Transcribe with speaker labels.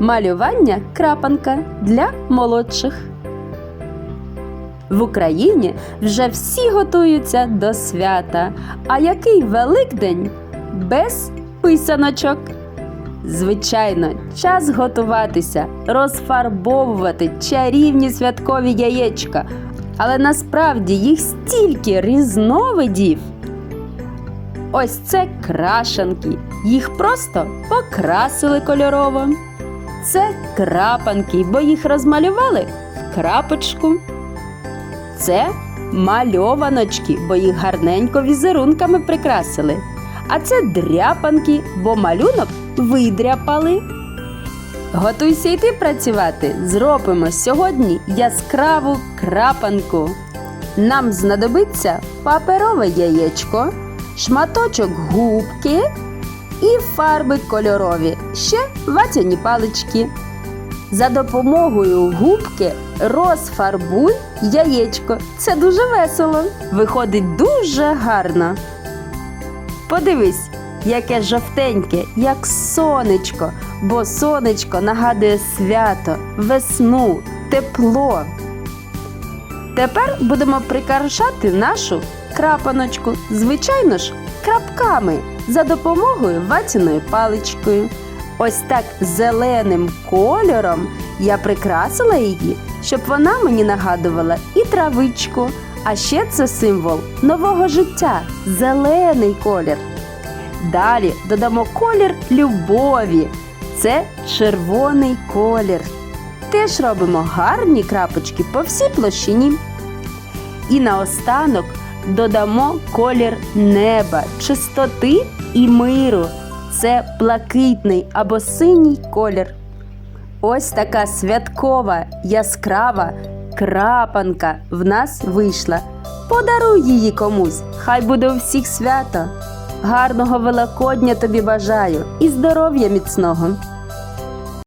Speaker 1: Малювання крапанка для молодших. В Україні вже всі готуються до свята. А який Великдень без писаночок? Звичайно, час готуватися, розфарбовувати чарівні святкові яєчка. Але насправді їх стільки різновидів. Ось це крашанки. Їх просто покрасили кольорово. Це крапанки, бо їх розмалювали в крапочку. Це мальованочки, бо їх гарненько візерунками прикрасили. А це дряпанки, бо малюнок видряпали. Готуйся йти працювати. Зробимо сьогодні яскраву крапанку. Нам знадобиться паперове яєчко, шматочок губки і фарби кольорові, ще ватяні палички. За допомогою губки розфарбуй яєчко. Це дуже весело. Виходить дуже гарно. Подивись, яке жовтеньке, як сонечко, бо сонечко нагадує свято, весну, тепло. Тепер будемо прикрашати нашу крапаночку, звичайно ж, крапками за допомогою ватяної паличкою. Ось так зеленим кольором я прикрасила її, щоб вона мені нагадувала і травичку. А ще це символ нового життя зелений колір. Далі додамо колір любові. Це червоний колір. Теж робимо гарні крапочки по всій площині. І наостанок додамо колір неба, чистоти і миру. Це блакитний або синій колір. Ось така святкова, яскрава крапанка в нас вийшла. Подаруй її комусь, хай буде у всіх свято. Гарного Великодня тобі бажаю і здоров'я міцного!